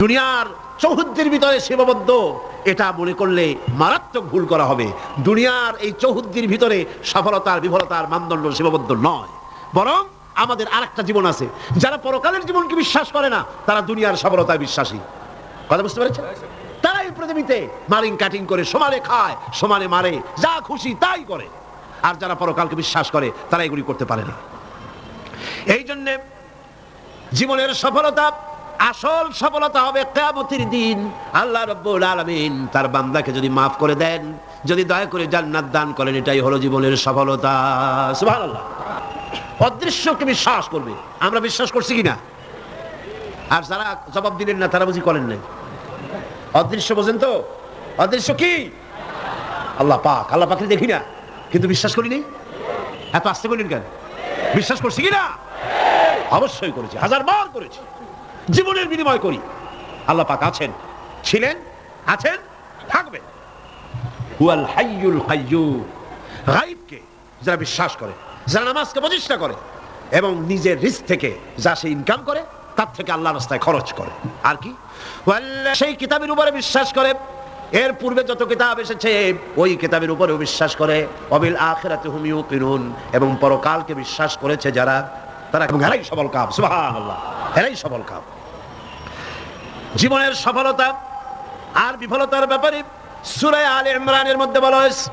দুনিয়ার চৌহদ্দির ভিতরে সীমাবদ্ধ। এটা মনে করলে মারাত্মক ভুল করা হবে। দুনিয়ার এই চৌহদ্দির ভিতরে সফলতার, বিফলতার মানদণ্ড সীমাবদ্ধ নয়। বরং আমাদের আরেকটা জীবন আছে। যারা পরকালের জীবনকে বিশ্বাস করে না, তারা দুনিয়ার সফলতায় বিশ্বাসী। কথা বুঝতে পেরেছেন? তারা এই পৃথিবীতে মারিং কাটিং করে, সমানে খায়, সমানে মারে, যা খুশি তাই করে। আর যারা পরকালকে বিশ্বাস করে, তারা এগুলি করতে পারে না। এই জন্যে জীবনের সফলতা আসল সফলতা হবে কেয়ামতের দিন। আল্লাহ রব্বুল আলামিন তার বান্দাকে যদি মাফ করে দেন, যদি দয়া করে জান্নাত দান করেন, এটাই হলো জীবনের সফলতা। সুবহানাল্লাহ। অদৃশ্যকে বিশ্বাস করবে? আমরা বিশ্বাস করছি কিনা? আর যারা জবাব দিলেন না, তারা বুঝি করেন নাই। অদৃশ্য বোঝেন তো? অদৃশ্য কি? আল্লাহ পাক, আল্লাহ পাকে দেখি না, কিন্তু বিশ্বাস করি নেই? এত আসতে করলেন কেন? বিশ্বাস করছি কিনা? অবশ্যই করেছি হাজার বার করেছি। জীবনের বিনিময় করি। আল্লাহ পাক আছেন, ছিলেন, আছেন, থাকবেন। যারা বিশ্বাস করে, যারা নামাজকে প্রতিষ্ঠা করে এবং নিজের রিস্ক থেকে যা সে ইনকাম করে, তার থেকে আল্লাহ রাস্তায় খরচ করে। আর কি? সেই কিতাবের উপরে বিশ্বাস করে। এর পূর্বে যত কিতাব এসেছে, ওই কিতাবের উপরেও বিশ্বাস করে। অবিল আখেরাতে হুমিও ইউকিনুন। এবং পরকালকে বিশ্বাস করেছে যারা, তারা এরাই সবল কাম। সুবহানাল্লাহ। এরাই সবল কাম। জীবনের সফলতা আর বিফলতার ব্যাপারে সূরা আল ইমরানের মধ্যে বলা হয়েছে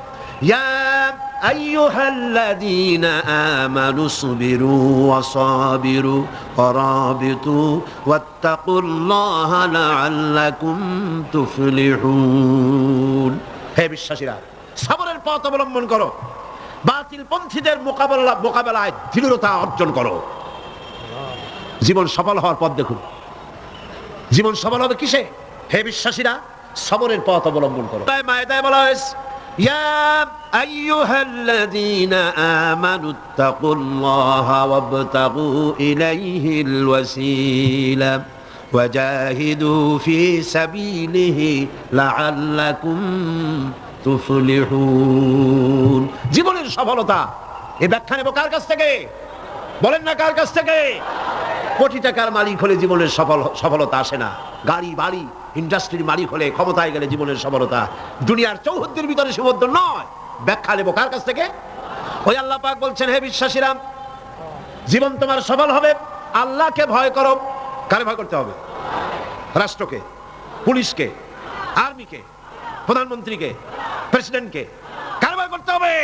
হে বিশ্বাসীরা পথ অবলম্বন করো বাতিল পন্থীদের মোকাবেলা মোকাবেলায় দৃঢ়তা অর্জন করো। জীবন সফল হওয়ার পথ দেখুন। জীবন সফল হবে কিসে হে বিশ্বাসীরা সবরের পথ অবলম্বন করো তাই মায়েদায় বলা হয়েছে ইয়া আইয়ুহাল্লাযীনা আমানুত্তাকুল্লাহা ওয়াবতাগু ইলাইহিল ওয়াসিলা وجاهدوا في سبيله لعلكم তুফলিহুন জীবনের সফলতা এই ব্যাখ্যা নেব কার কাছ থেকে বলেন না কার কাছ থেকে কোটি টাকার মালিক হলে জীবনের সফল, সফলতা আসে না। গাড়ি, বাড়ি ইন্ডাস্ট্রির মালিক হলে ক্ষমতায় গেলে জীবনের সফলতা দুনিয়ার চৌহদ্দির ভিতরে সীমাবদ্ধ নয়। ব্যাখ্যা নেব কার কাছ থেকে? ওই আল্লাহ পাক বলছেন, হে বিশ্বাসীরাম জীবন তোমার সফল হবে। আল্লাহকে ভয় করো। কারে ভয় করতে হবে? রাষ্ট্রকে, পুলিশকে, আর্মিকে, প্রধানমন্ত্রীকে, প্রেসিডেন্টকে। কার ভয় করতে হবে?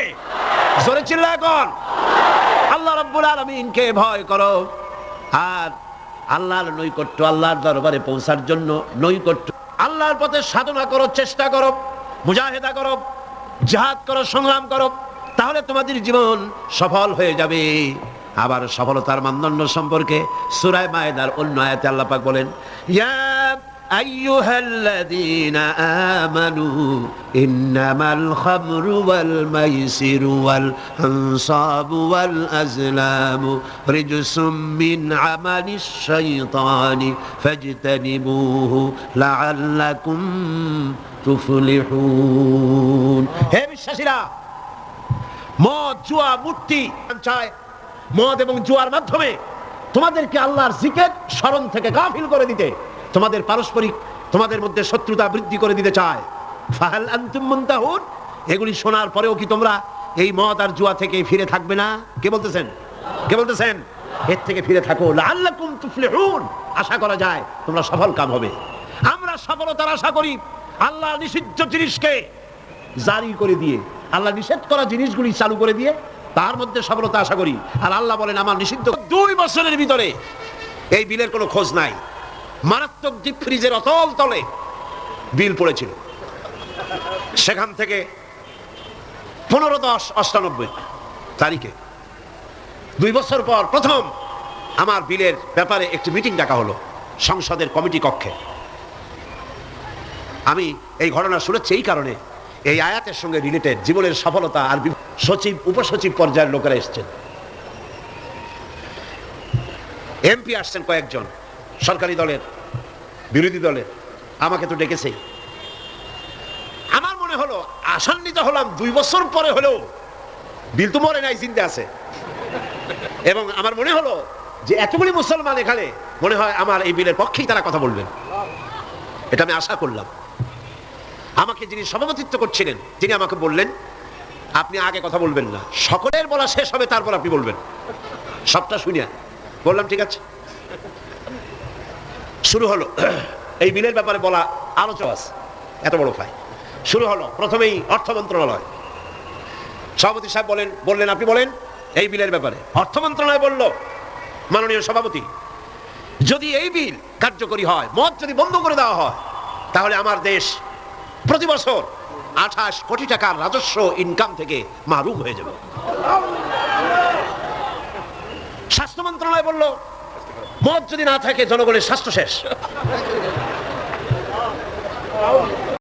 জোরে চিল্লা এখন আল্লাহ রব্বুল আলমিনকে ভয় করো। আর আল্লাহর নৈকট্য আল্লাহর দরবারে পৌঁছার জন্য নৈকট্য। আল্লাহর পথে সাধনা করো, চেষ্টা করো, মুজাহেদা করো, জাহাদ করো, সংগ্রাম করো, তাহলে তোমাদের জীবন সফল হয়ে যাবে। আবার সফলতার মানদণ্ড সম্পর্কে সুরায় মায়েদার অন্য আয়াতে আল্লাপাক বলেন, ইয়া أيها الذين آمنوا إنما الخمر والميسر والأنصاب والأزلام رجس من عمل الشيطان فاجتنبوه لعلكم تفلحون হে বিশ্বাসীরা মদ জুয়া মূর্তি চায় মদ এবং জুয়ার মাধ্যমে তোমাদেরকে আল্লাহর জিকের স্মরণ থেকে গাফিল করে দিতে তোমাদের পারস্পরিক, তোমাদের মধ্যে শত্রুতা বৃদ্ধি করে দিতে চায়। এগুলি শোনার পরেও কি তোমরা এই মদ আর জুয়া থেকে ফিরে থাকবে না? কে বলতেছেন? কে বলতেছেন? এর থেকে ফিরে থাকো। আশা করা যায় তোমরা সফল কাম হবে। আমরা সফলতার আশা করি আল্লাহ নিষিদ্ধ জিনিসকে জারি করে দিয়ে, আল্লাহ নিষেধ করা জিনিসগুলি চালু করে দিয়ে তার মধ্যে সফলতা আশা করি। আর আল্লাহ বলেন, আমার নিষিদ্ধ দুই বছরের ভিতরে এই বিলের কোনো খোঁজ নাই। মারাত্মক ডিপ ফ্রিজের অতল তলে বিল পড়েছিল। সেখান থেকে পনেরো দশ অষ্টানব্বই তারিখে দুই বছর পর প্রথম আমার বিলের ব্যাপারে একটি মিটিং ডাকা হলো সংসদের কমিটি কক্ষে। আমি এই ঘটনা শুনেছি এই কারণে এই আয়াতের সঙ্গে রিলেটেড জীবনের সফলতা আর সচিব, উপসচিব পর্যায়ের লোকেরা এসছেন। এমপি আসছেন কয়েকজন সরকারি দলের বিরোধী দলের আমাকে তো ডেকেছেই আমার মনে হলো, আসান্বিত হলাম দুই বছর পরে হলেও বিল তো মরে নাই চিন্তা আছে। এবং আমার মনে হলো যে এতগুলি মুসলমান এখানে, মনে হয় আমার এই বিলের পক্ষেই তারা কথা বলবেন। এটা আমি আশা করলাম। আমাকে যিনি সভাপতিত্ব করছিলেন, তিনি আমাকে বললেন, আপনি আগে কথা বলবেন না। সকলের বলা শেষ হবে, তারপর আপনি বলবেন। সবটা শুনিয়া বললাম, ঠিক আছে? শুরু হলো। এই বিলের ব্যাপারে বলা আলোচনা আছে। এত বড় ফাই শুরু হলো, প্রথমেই অর্থ মন্ত্রণালয়। সভাপতি সাহেব বলেন, বললেন, আপনি বলেন, এই বিলের ব্যাপারে। অর্থ মন্ত্রণালয় বলল, মাননীয় সভাপতি, যদি এই বিল কার্যকরী হয়, মদ যদি বন্ধ করে দেওয়া হয়, তাহলে আমার দেশ প্রতি বছর আঠাশ কোটি টাকার রাজস্ব ইনকাম থেকে মারুম হয়ে যাবে। স্বাস্থ্য মন্ত্রণালয় বলল মদ যদি না থাকে জনগণের স্বাস্থ্য শেষ।